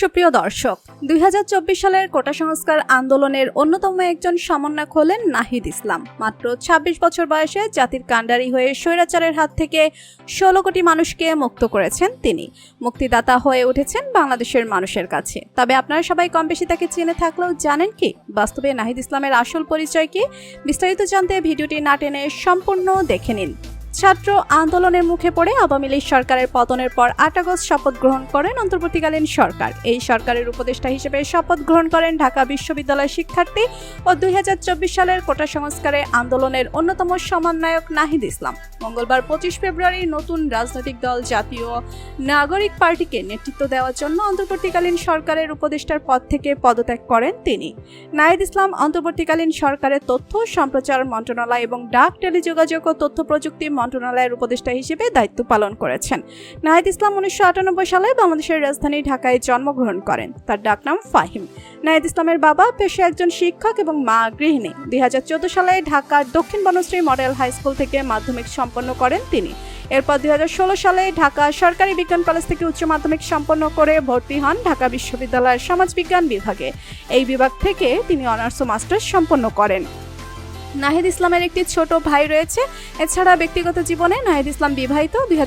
সুপ্রিয় দর্শক দু হাজার চব্বিশ সালের কোটা সংস্কার আন্দোলনের অন্যতম একজন সমন্বয়ক হলেন নাহিদ ইসলাম। মাত্র ২৬ বছর বয়সে জাতির কাণ্ডারি হয়ে স্বৈরাচারের হাত থেকে ষোলো কোটি মানুষকে মুক্ত করেছেন তিনি। মুক্তিদাতা হয়ে উঠেছেন বাংলাদেশের মানুষের কাছে। তবে আপনারা সবাই কম বেশি তাকে চিনে থাকলেও জানেন কি? বাস্তবে নাহিদ ইসলামের আসল পরিচয় কি? বিস্তারিত জানতে ভিডিওটি না টেনে সম্পূর্ণ দেখে নিন। ছাত্র আন্দোলনের মুখে পড়ে আওয়ামী লীগ সরকারের পতনের পর আট আগস্ট শপথ গ্রহণ করেন অন্তর্বর্তীকালীন সরকার। এই সরকারের উপদেষ্টা হিসেবে শপথ গ্রহণ করেন ঢাকা বিশ্ববিদ্যালয়ের শিক্ষার্থী ও দুই হাজার চব্বিশ সালের কোটা সংস্কারে আন্দোলনের অন্যতম সমন্বয়ক নাহিদ ইসলাম। মঙ্গলবার পঁচিশ ফেব্রুয়ারি নতুন রাজনৈতিক দল, জাতীয় নাগরিক পার্টিকে নেতৃত্ব দেওয়ার জন্য অন্তর্বর্তীকালীন সরকারের উপদেষ্টার পদ থেকে পদত্যাগ করেন তিনি। নাহিদ ইসলাম অন্তর্বর্তীকালীন সরকারের তথ্য, সম্প্রচার মন্ত্রণালয় এবং ডাক, টেলিযোগাযোগ ও তথ্য প্রযুক্তি মন্ত্রণালয়ের উপদেষ্টা হিসেবে দায়িত্ব পালন করেছেন। নাহিদ ইসলাম উনিশশো আটানব্বই সালে বাংলাদেশের রাজধানী ঢাকায় জন্মগ্রহণ করেন। তার ডাকনাম ফাহিম। নাহিদ ইসলামের বাবা পেশে একজন শিক্ষক এবং মা গৃহিণী। দুই সালে ঢাকার দক্ষিণ বনশ্রী মডেল হাই স্কুল থেকে মাধ্যমিক সম্পন্ন করেন তিনি। এরপর দুই হাজার ষোলো সালে ঢাকা সরকারি বিজ্ঞান কলেজ থেকে উচ্চ মাধ্যমিক সম্পন্ন করে ভর্তি হন ঢাকা বিশ্ববিদ্যালয়ের সমাজবিজ্ঞান বিভাগে। এই বিভাগ থেকে তিনি অনার্স ও মাস্টার্স সম্পন্ন করেন। নাহিদ ইসলামের একটি ছোট ভাই রয়েছে। এছাড়া ব্যক্তিগত জীবনে নাহিদ ইসলাম বিবাহিত। দুই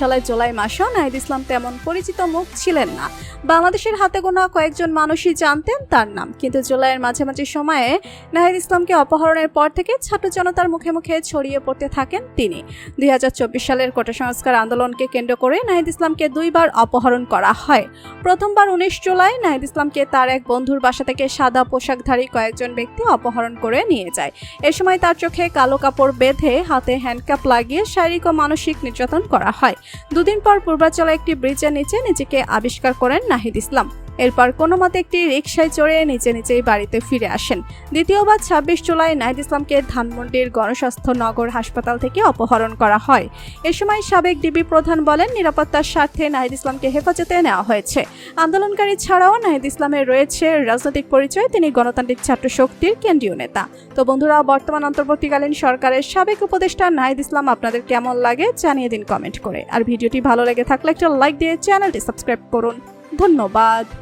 সালের জুলাই মাসেও নাহিদ ইসলাম তেমন পরিচিত মুখ ছিলেন না। বাংলাদেশের হাতে গোনা কয়েকজন মানুষই জানতেন তার নাম। কিন্তু জুলাইয়ের মাঝামাঝি সময়ে নাহিদ ইসলামকে অপহরণের পর থেকে ছাত্র জনতার মুখে মুখে ছড়িয়ে পড়তে থাকেন তিনি। দুই হাজার চব্বিশ সালের কোটা সংস্কার আন্দোলনকে কেন্দ্র করে নাহিদ ইসলামকে দুইবার অপহরণ করা হয়। প্রথমবার উনিশ জুলাই নাহিদ ইসলামকে তার এক বন্ধুর বাসা থেকে সাদা পোশাকধারী কয়েকজন ব্যক্তি অপহরণ করে নিয়ে যায়। এ সময় তার চোখে কালো কাপড় বেঁধে হাতে হ্যান্ডকাপ লাগিয়ে শারীরিক ও মানসিক নির্যাতন করা হয়। দুদিন পর পূর্বাচলে একটি ব্রিজের নিচে নিজেকে আবিষ্কার করেন নাহিদ ইসলাম। এরপর কোনো মতে একটি রিক্সায় চড়ে নিচে নিচেই বাড়িতে ফিরে আসেন। দ্বিতীয়বার ছাব্বিশ জুলাই নাহিদ ইসলামকে ধানমন্ডির গণস্বাস্থ্য নগর হাসপাতাল থেকে অপহরণ করা হয়। এ সময় সাবেক ডিবি প্রধান বলেন, নিরাপত্তার স্বার্থে নাহিদ ইসলামকে হেফাজতে নেওয়া হয়েছে। আন্দোলনকারী ছাড়াও নাহিদ ইসলামের রয়েছে রাজনৈতিক পরিচয়, তিনি গণতান্ত্রিক ছাত্র শক্তির কেন্দ্রীয় নেতা। তো বন্ধুরা, বর্তমান অন্তর্বর্তীকালীন সরকারের সাবেক উপদেষ্টা নাহিদ ইসলাম আপনাদের কেমন লাগে জানিয়ে দিন কমেন্ট করে। আর ভিডিওটি ভালো লেগে থাকলে একটা লাইক দিয়ে চ্যানেলটি সাবস্ক্রাইব করুন। ধন্যবাদ।